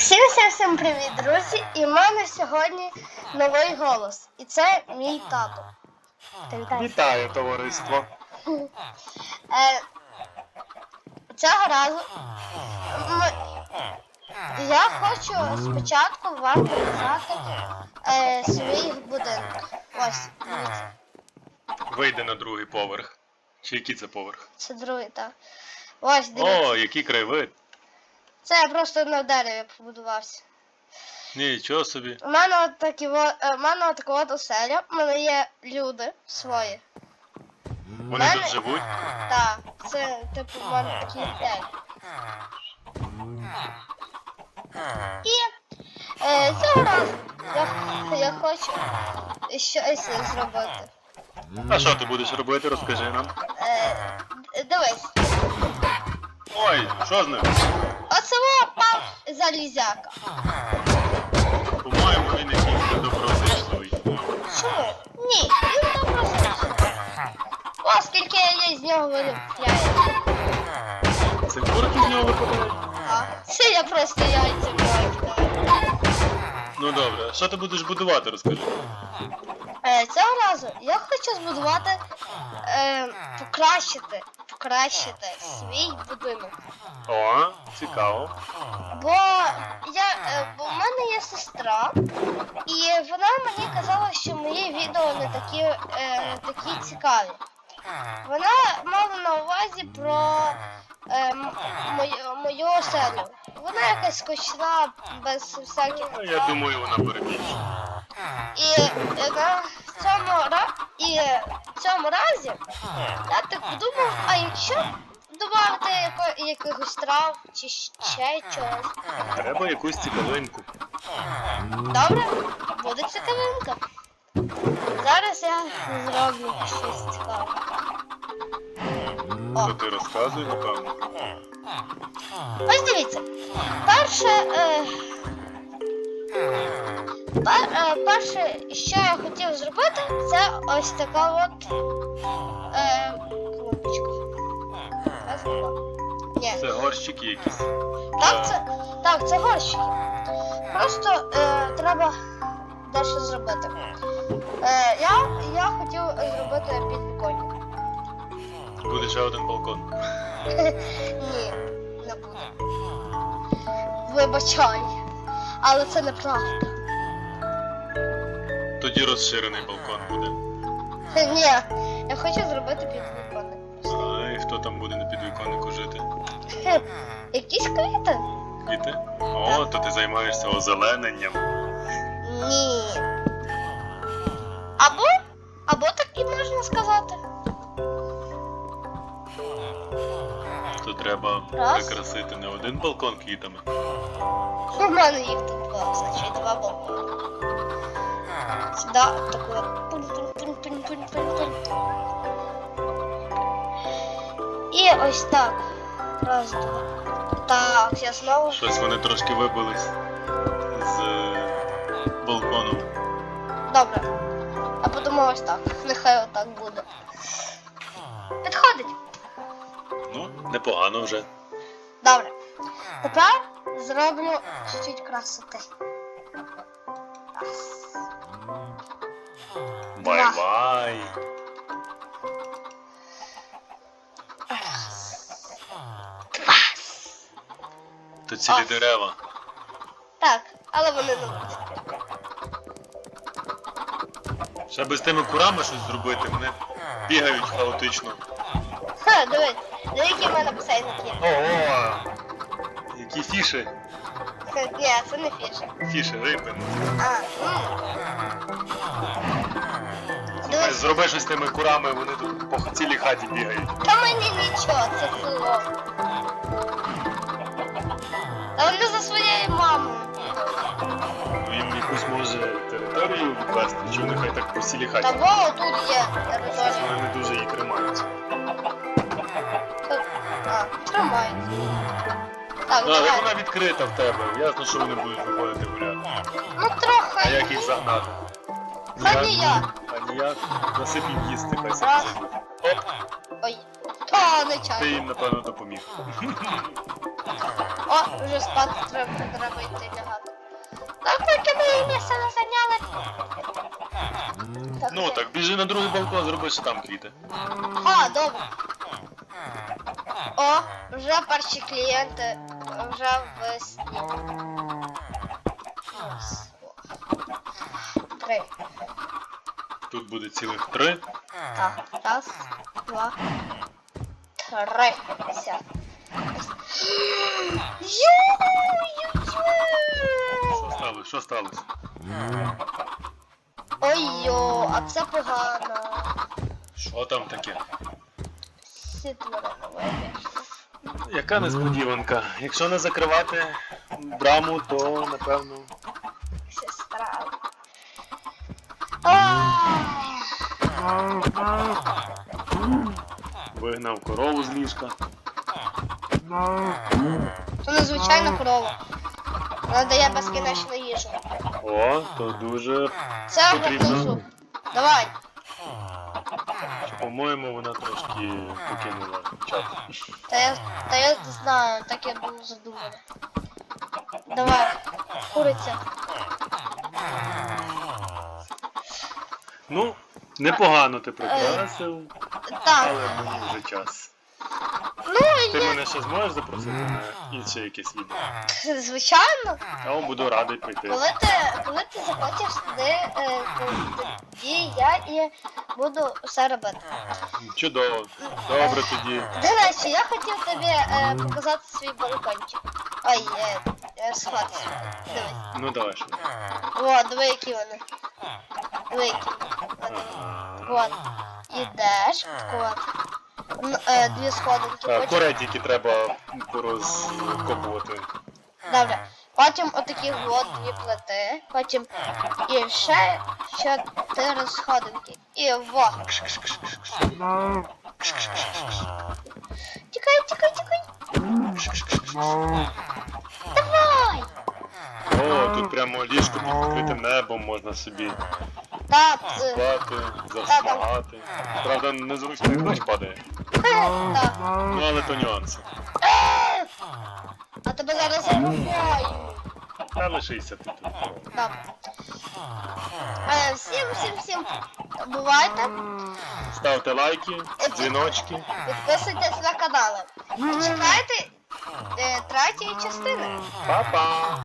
Всім всім всім привіт, друзі! І в мене сьогодні новий голос. І це мій тато. Вітаю, товариство. Е, цього разу ми- я хочу спочатку вам показати е, свій будинок. Ось, дивіться, Вийде на другий поверх. Чи який це поверх? це другий, так. Ось, дивіться. О, який краєвид. Це я просто на дереві побудувався. Нічого собі. У мене от такі е, у мене от така от оселя, у мене є люди свої. Вони Мене- тут живуть. Так, це типу в мене такий готель. І е, разу я, я хочу щось зробити. А що ти будеш робити, розкажи нам. Е, дивись, Ой, що з ним? Оце пав залізяка. По-моєму, він якийсь недоброзичливий. Чому? Ні, він добре зробив. О, скільки я з нього вилупляю. Це курки з нього випадають? А, Це я просто яйця викидаю. Ну добре, а що ти будеш будувати, розкажи. Е, цього разу я хочу збудувати, е, покращити, покращити свій будинок. О, цікаво. Бо я, е, бо в мене є сестра, і вона мені казала, що мої відео не такі, не такі цікаві. Вона мала на увазі про е, мою, мою оселю. Вона якась скучна, без всяких. Ну, Я думаю, вона перебільшить. І е, на цьому і е, в цьому разі я так подумав, якщо додати яко... якихось трав чи ще чогось. Треба якусь цікавинку. Добре, буде цікавинка. Зараз я зроблю щось цікаве. О. Ти розказуй, напевно. Ось дивіться. Перше. Е... пер- е, перше, що я хотів зробити, це ось така от е... Ні. Це горщики якісь. Так, це, так, це горщики. Просто е, треба дещо зробити. Е, я, я хотів зробити підвіконня. Буде ще один балкон. Ні, не буде. Вибачай. Але це неправда. Тоді розширений балкон буде. Ні, я хочу зробити там буде на підвіконнику жити? Хе, Якісь квіти? Квіти? О, то ти займаєшся озелененням. Ні. Або, або так і можна сказати. То треба Раз. прикрасити не один балкон квітами. У мене їх тут два, значить два балкони. Сюди таку пунь-пунь-пунь-пунь-пунь-пунь. Ось так. Раз, два. Так, я знову. Щось вони трошки вибились з е, балкону. Добре. А подумав ось так. Нехай отак буде. Підходить. Ну, непогано вже. Добре. Тепер зроблю чуть-чуть красоти. Раз. Бай-бай. То цілі А. дерева. Так, але вони не будуть. Ще би з тими курами щось зробити, вони бігають хаотично. Ха, дивись, диви, який в мене басейник є. Ого! Які фіші? Ха, Ні, це не фіша. Фіші, риби. А. Слухай, зроби щось з тими курами, вони тут по цілій хаті бігають. та мені нічого, це фуло. Вони за своєю мамою. Ну, Їм якусь може територію відвести, чи вони хай так по цілій хаті. Та во, тут є Щось територія. вони не дуже її тримаються. Тут- А. Так, Ну, але давай. вона відкрита в тебе. Ясно, що вони будуть виходити гуляти. Ну А трохи. як їх загнати? Та ніяк. А ніяк. Насип їм їсти, хай собі Раз. зайдуть. Оп, Ой. Та ти їм, напевно, допоміг. О, вже спати треба, треба йти лягати. Так, поки ми місце не зайняли. Ну так, біжи на другий балкон, зроби, що там квіти. А, добре. О, вже перші клієнти, вже весні. Раз, Три. Тут буде цілих три. Так, раз, два, Все. Що сталося? Що сталося? Ой-йо, а це погано. Що там таке? Світло нове. Яка несподіванка? Якщо не закривати браму, то напевно. Сестра. Вигнав корову з ліжка. То незвичайна корова. Вона дає безкінечну їжу. О, то дуже. Це Потрібно. Давай. По-моєму, вона трошки покинула чат. Та я, та я знаю, так я був задуманий. Давай. Куриця. Ну, непогано ти прикрасив, Так. але мені вже час. Ну, Ти я... мене ще зможеш запросити на інше якесь відео? звичайно. Я вам буду радий прийти. Коли ти, коли ти захочеш туди, е, тоді я і буду все робити. Чудово. Добре тоді. До речі, я хотів тобі е, показати свій балкончик. Ой, е, е, сход. Дивись. Ну давай ще. О, диви, які вони. Диви, які. От. Ідеш, от. Н- е, Дві сходинки. Так, Потім, Коретики треба порозкопувати. добре. Потім отакі от дві плити. Потім і ще чотири сходинки. І во. Тікай, тікай, тікай. Давай. О, тут прямо ліжко під відкритим небом можна собі Так, е, спати, засмагати. Правда, незручно як дощ падає. так. Ну але то нюанси. А тебе зараз забуваю. Та лишися ти тут. Так. Е, Всім, всім, всім. Бувайте. Ставте лайки, дзвіночки. Підписуйтесь на канали. Чекайте е, третьої частини. Па-па!